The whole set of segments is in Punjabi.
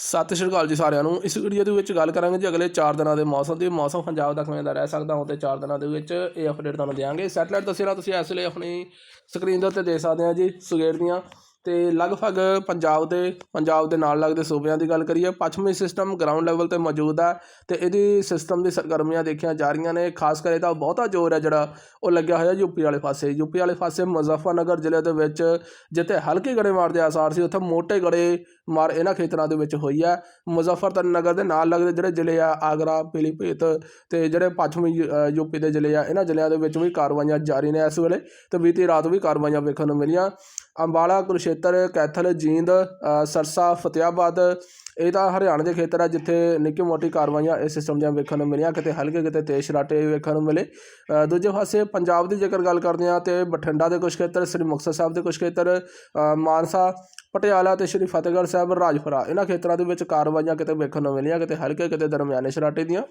ਸਤਿ ਸ਼੍ਰੀ ਅਕਾਲ ਜੀ ਸਾਰਿਆਂ ਨੂੰ। ਇਸ ਵੀਡੀਓ ਦੇ ਵਿੱਚ ਗੱਲ ਕਰਾਂਗੇ ਜੀ ਅਗਲੇ 4 ਦਿਨਾਂ ਦੇ ਮੌਸਮ ਦੀ। ਮੌਸਮ ਪੰਜਾਬ ਦਾ ਕਿਵੇਂ ਦਾ ਰਹਿ ਸਕਦਾ, ਹੁਣ ਤੇ 4 ਦਿਨਾਂ ਦੇ ਵਿੱਚ ਇਹ ਅਪਡੇਟ ਤੁਹਾਨੂੰ ਦਿਆਂਗੇ। ਸੈਟਲਾਈਟ ਤਸਵੀਰਾਂ ਤੁਸੀਂ, ਇਸ ਵੇਲੇ ਆਪਣੀ ਸਕਰੀਨ ਦੇ ਉੱਤੇ ਦੇਖ ਸਕਦੇ ਹੋ ਜੀ, ਸਵੇਰ ਦੀਆਂ। ਤੇ ਲਗਭਗ ਪੰਜਾਬ ਦੇ ਪੰਜਾਬ ਦੇ ਨਾਲ ਲੱਗਦੇ ਸੂਬਿਆਂ ਦੀ ਗੱਲ ਕਰੀਏ, ਪੱਛਮੀ ਸਿਸਟਮ ਗਰਾਊਂਡ ਲੈਵਲ ਤੇ ਮੌਜੂਦ ਹੈ ਤੇ ਇਹਦੀ ਸਿਸਟਮ ਦੀ ਸਰਗਰਮੀਆਂ ਦੇਖੀਆਂ ਜਾ ਰਹੀਆਂ ਨੇ। ਖਾਸ ਕਰ ਇਹਦਾ ਬਹੁਤਾ ਜ਼ੋਰ ਹੈ ਜਿਹੜਾ ਉਹ ਲੱਗਿਆ ਹੋਇਆ ਯੂਪੀ ਵਾਲੇ ਪਾਸੇ। ਯੂਪੀ ਵਾਲੇ ਪਾਸੇ ਮੁਜ਼ੱਫਰਨਗਰ ਜ਼ਿਲ੍ਹੇ ਦੇ ਵਿੱਚ ਜਿੱਥੇ ਹਲਕੇ ਗੜੇਮਾਰ ਦੇ ਆਸਾਰ ਸੀ, ਉੱਥੇ ਮੋٹے ਗੜੇ ਮਾਰ ਇਹਨਾਂ ਖੇਤਰਾਂ ਦੇ ਵਿੱਚ ਹੋਈ ਹੈ। ਮੁਜ਼ੱਫਰਨਗਰ ਦੇ ਨਾਲ ਲੱਗਦੇ ਜਿਹੜੇ ਜ਼ਿਲ੍ਹੇ ਆ ਆਗਰਾ ਪੀਲੀਭੀਤ ਤੇ ਜਿਹੜੇ ਪੱਛਮੀ ਯੂ- ਅ, ਯੂਪੀ ਦੇ ਜ਼ਿਲ੍ਹੇ ਆ ਇਹਨਾਂ ਜ਼ਿਲ੍ਹਿਆਂ ਦੇ ਵਿੱਚ ਵੀ ਕਾਰਵਾਈਆਂ ਜਾਰੀ ਨੇ ਇਸ ਵੇਲੇ ਤੇ ਬੀਤੀ ਰਾਤ ਵੀ ਕਾਰਵਾਈਆਂ ਵੇਖਣ ਨੂੰ ਮਿਲੀਆਂ। ਅੰਬਾਲਾ ਕੁਰਸ਼ੇਤਰ ਕੈਥਲ ਜੀਂਦ ਸਰਸਾ ਫਤਿਆਬਾਦ ਇਹ ਤਾਂ ਹਰਿਆਣਾ ਦੇ ਖੇਤਰ ਆ ਜਿੱਥੇ ਨਿੱਕੀ ਮੋਟੀ ਕਾਰਵਾਈਆਂ ਇਸ ਸਿਸਟਮ ਦੀਆਂ ਵੇਖਣ ਨੂੰ ਮਿਲੀਆਂ। ਕਿਤੇ ਹਲਕੇ ਕਿਤੇ ਤੇਜ਼ ਸ਼ਰਾਟੇ ਵੇਖਣ ਨੂੰ ਮਿਲੇ। ਦੂਜੇ ਪਾਸੇ ਪੰਜਾਬ ਦੀ ਜੇਕਰ ਗੱਲ ਕਰਦੇ ਹਾਂ ਤੇ ਬਠਿੰਡਾ ਦੇ ਕੁਝ ਖੇਤਰ ਸ੍ਰੀ ਮੁਕਤਸਰ ਸਾਹਿਬ ਦੇ ਕੁਝ ਖੇਤਰ ਮਾਨਸਾ ਪਟਿਆਲਾ ਤੇ ਸ਼੍ਰੀ ਫਤਿਹਗੜ੍ਹ ਸਾਹਿਬ ਰਾਜਪੁਰਾ। ਇਹਨਾਂ ਖੇਤਰਾਂ ਦੇ ਵਿੱਚ ਕਾਰਵਾਈਆਂ ਕਿਤੇ ਵੇਖਣ ਨੂੰ ਮਿਲੀਆਂ, ਕਿਤੇ ਹਲਕੇ, ਕਿਤੇ ਦਰਮਿਆਨੇ ਸ਼ਰਾਟੇ ਦੀਆਂ।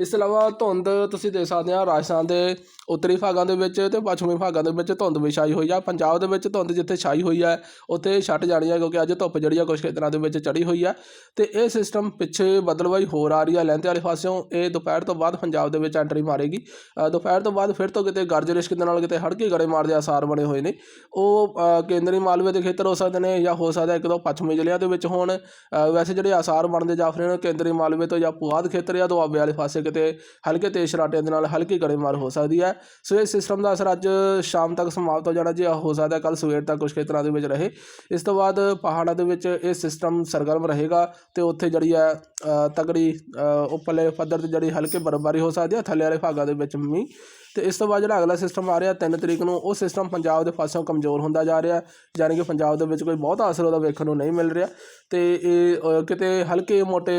ਇਸ ਤੋਂ ਇਲਾਵਾ ਧੁੰਦ ਤੁਸੀਂ ਦੇਖ ਸਕਦੇ ਆ, ਰਾਜਸਥਾਨ ਦੇ ਉੱਤਰੀ ਭਾਗਾਂ ਦੇ ਵਿੱਚ ਤੇ ਪੱਛਮੀ ਭਾਗਾਂ ਦੇ ਵਿੱਚ ਧੁੰਦ ਵੀ ਛਾਈ ਹੋਈ ਆ। ਪੰਜਾਬ ਦੇ ਵਿੱਚ ਧੁੰਦ ਜਿੱਥੇ ਛਾਈ ਹੋਈ ਹੈ ਉੱਥੇ ਛੱਟ ਜਾਣੀ ਆ ਕਿਉਂਕਿ ਅੱਜ ਧੁੱਪ ਜਿਹੜੀ ਆ ਕੁਝ ਖੇਤਰਾਂ ਦੇ ਵਿੱਚ ਚੜੀ ਹੋਈ ਆ। ਤੇ ਇਹ ਸਿਸਟਮ ਪਿੱਛੇ ਬਦਲਵਾਈ ਹੋਰ ਆ ਰਹੀ ਆ ਲਹਿੰਦੇ ਵਾਲੇ ਪਾਸਿਓਂ। ਇਹ ਦੁਪਹਿਰ ਤੋਂ ਬਾਅਦ ਪੰਜਾਬ ਦੇ ਵਿੱਚ ਐਂਟਰੀ ਮਾਰੇਗੀ। ਦੁਪਹਿਰ ਤੋਂ ਬਾਅਦ ਫਿਰ ਤੋਂ ਕਿਤੇ ਗਰਜ ਰਿਸ਼ਕ ਦੇ ਨਾਲ ਕਿਤੇ ਹੜਕੇ ਗੜੇ ਮਾਰਦੇ ਆਸਾਰ ਬਣੇ ਹੋਏ ਨੇ। ਉਹ ਕੇਂਦਰੀ ਮਾਲਵੇ ਦੇ ਖੇਤਰ ਹੋ ਸਕਦੇ ਨੇ ਜਾਂ ਹੋ ਸਕਦਾ ਇੱਕ ਦੋ ਪੱਛਮੀ ਜ਼ਿਲ੍ਹਿਆਂ ਦੇ ਵਿੱਚ ਹੋਣ। ਵੈਸੇ ਜਿਹੜੇ ਆਸਾਰ ਬਣਦੇ ਜਾ ਰਹੇ ਨੇ ਕੇਂਦਰੀ ਮਾਲਵੇ ਤੋਂ ਜਾਂ ਪੁਆਧ ਖੇਤਰ ਜਾਂ ਦੁਆਬੇ ਵਾਲੇ ਪਾਸੇ ਕਿਤੇ ਹਲਕੇ ਤੇਜ਼ ਸ਼ਰਾਟਿਆਂ ਦੇ ਨਾਲ ਹਲਕੀ ਗੜੇਮਾਰ ਹੋ ਸਕਦੀ ਹੈ। ਸੋ ਇਹ ਸਿਸਟਮ ਦਾ ਅਸਰ ਅੱਜ ਸ਼ਾਮ ਤੱਕ ਸਮਾਪਤ ਹੋ ਜਾਣਾ ਜੇ। ਹੋ ਸਕਦਾ ਕੱਲ ਸਵੇਰ ਤੱਕ ਕੁਝ ਖੇਤਰਾਂ ਦੇ ਵਿੱਚ ਰਹੇ। ਇਸ ਤੋਂ ਬਾਅਦ ਪਹਾੜਾਂ ਦੇ ਵਿੱਚ ਇਹ ਸਿਸਟਮ ਸਰਗਰਮ ਰਹੇਗਾ ਤੇ ਉੱਥੇ ਜਿਹੜੀ ਹੈ ਤਕੜੀ ਉੱਪਰਲੇ ਪੱਧਰ ਤੇ ਜਿਹੜੀ ਹਲਕੀ ਬਰਫ਼ਬਾਰੀ ਹੋ ਸਕਦੀ ਹੈ, ਥੱਲੇ ਵਾਲੇ ਭਾਗਾਂ ਦੇ ਵਿੱਚ ਮੀਂਹ। ਅਤੇ ਇਸ ਤੋਂ ਬਾਅਦ ਜਿਹੜਾ ਅਗਲਾ ਸਿਸਟਮ ਆ ਰਿਹਾ ਤਿੰਨ ਤਰੀਕ ਨੂੰ, ਉਹ ਸਿਸਟਮ ਪੰਜਾਬ ਦੇ ਪਾਸਿਓਂ ਕਮਜ਼ੋਰ ਹੁੰਦਾ ਜਾ ਰਿਹਾ। ਯਾਨੀ ਕਿ ਪੰਜਾਬ ਦੇ ਵਿੱਚ ਕੋਈ ਬਹੁਤਾ ਅਸਰ ਉਹਦਾ ਵੇਖਣ ਨੂੰ ਨਹੀਂ ਮਿਲ ਰਿਹਾ। ਤੇ ਇਹ ਕਿਤੇ ਹਲਕੇ ਮੋਟੇ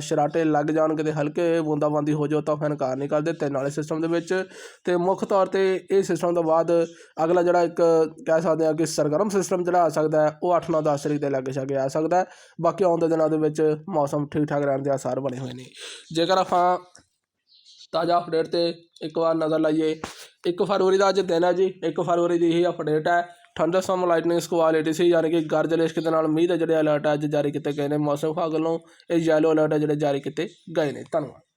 ਸ਼ਰਾਟੇ ਲੱਗ ਜਾਣ, ਕਿਤੇ ਹਲਕੇ ਬੂੰਦਾਬਾਂਦੀ ਹੋ ਜਾਓ ਤਾਂ ਫਿਰ ਇਨਕਾਰ ਨਹੀਂ ਕਰਦੇ ਤਿੰਨ ਵਾਲੇ ਸਿਸਟਮ ਦੇ ਵਿੱਚ। ਤੇ ਮੁੱਖ ਤੌਰ ਤੇ ਇਹ ਸਿਸਟਮ ਤੋਂ ਬਾਅਦ ਅਗਲਾ ਜਿਹੜਾ ਇੱਕ ਕਹਿ ਸਕਦੇ ਆ ਕਿ ਸਰਗਰਮ ਸਿਸਟਮ ਜਿਹੜਾ ਆ ਸਕਦਾ ਉਹ 8 9 10 ਤਰੀਕ ਦੇ ਲਾਗੇ ਛਾਗੇ ਆ ਸਕਦਾ ਬਾਕੀ ਆਉਂਦੇ ਦਿਨਾਂ ਦੇ ਵਿੱਚ ਮੌਸਮ ਠੀਕ ਠਾਕ ਰਹਿਣ ਦੇ ਆਸਾਰ ਬਣੇ ਹੋਏ ਨੇ। ਜੇਕਰ ਆਪਾਂ ਤਾਜ਼ਾ ਅਪਡੇਟ ਤੇ ਇੱਕ ਵਾਰ ਨਜ਼ਰ ਲਾਈਏ 1 ਫਰਵਰੀ ਦਾ ਅੱਜ ਦਿਨ ਹੈ ਜੀ। 1 ਫਰਵਰੀ ਦੀ ਹੀ ਅਪਡੇਟ ਹੈ। ਥੰਡਰਸਟਾਰਮ ਲਾਈਟਨਿੰਗ ਸਕੁਆਲ ਏਟੀਸੀ ਯਾਨੀ ਕਿ ਗਰਜ ਲਿਸ਼ਕ ਦੇ ਨਾਲ ਮੀਂਹ ਦੇ ਜਿਹੜੇ ਅਲਰਟ ਅੱਜ ਜਾਰੀ ਕੀਤੇ ਗਏ ਨੇ। ਮੌਸਮ ਵਿਭਾਗ ਵੱਲੋਂ ਇਹ ਯੈਲੋ ਅਲਰਟ ਹੈ ਜਿਹੜੇ ਜਾਰੀ ਕੀਤੇ ਗਏ ਨੇ। ਧੰਨਵਾਦ।